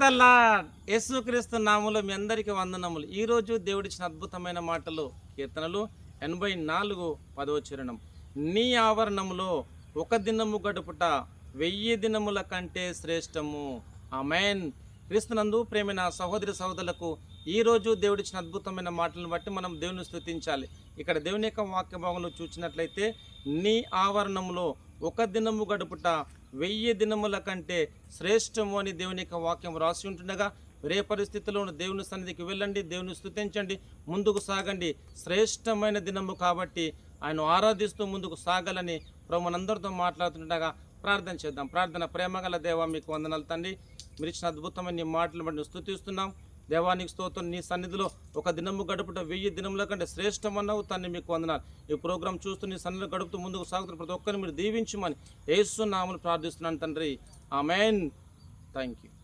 The lord యేసుక్రీస్తు నాములు మీ అందరికీ వందనములు. ఈరోజు దేవుడిచ్చిన అద్భుతమైన మాటలు కీర్తనలు ఎనభై నాలుగు పదవచరణం నీ ఆవరణములో ఒక దినము గడుపుట వెయ్యి దినముల కంటే శ్రేష్టము. ఆమెన్. క్రీస్తునందు ప్రేమైన సహోదరి సహోదరులకు ఈ రోజు దేవుడిచ్చిన అద్భుతమైన మాటలను బట్టి మనం దేవుని స్థుతించాలి ఇక్కడ దేవుని యొక్క వాక్య భాగంలో చూసినట్లయితే నీ ఆవరణంలో ఒక దినము గడుపుట వెయ్యి దినముల కంటే శ్రేష్టము అని దేవుని యొక్క వాక్యం రాసి ఉంటుండగా రే పరిస్థితుల్లోనూ దేవుని సన్నిధికి వెళ్ళండి దేవుని స్థుతించండి ముందుకు సాగండి. శ్రేష్టమైన దినము కాబట్టి ఆయన ఆరాధిస్తూ ముందుకు సాగాలని ప్రభునందరితో మాట్లాడుతుండగా ప్రార్థన చేద్దాం. ప్రార్థన ప్రేమగల దేవ మీకు వందనాలు తండ్రి. మీరు ఇచ్చిన అద్భుతమైన మాటలు బట్టి స్థుతిస్తున్నాం దేవానికి స్తోత్రం. నీ సన్నిధిలో ఒక దినము గడుపుట వెయ్యి దినముల కంటే శ్రేష్టమన్నావు తన్ని మీకు వందనాలు. ఈ ప్రోగ్రాం చూస్తూ నీ సన్నిధిలో గడుపుతూ ముందుకు సాగుతున్న ప్రతి ఒక్కరిని మీరు దీవించమని యేసు నామలు ప్రార్థిస్తున్నాను తండ్రి. ఆమెన్. Thank you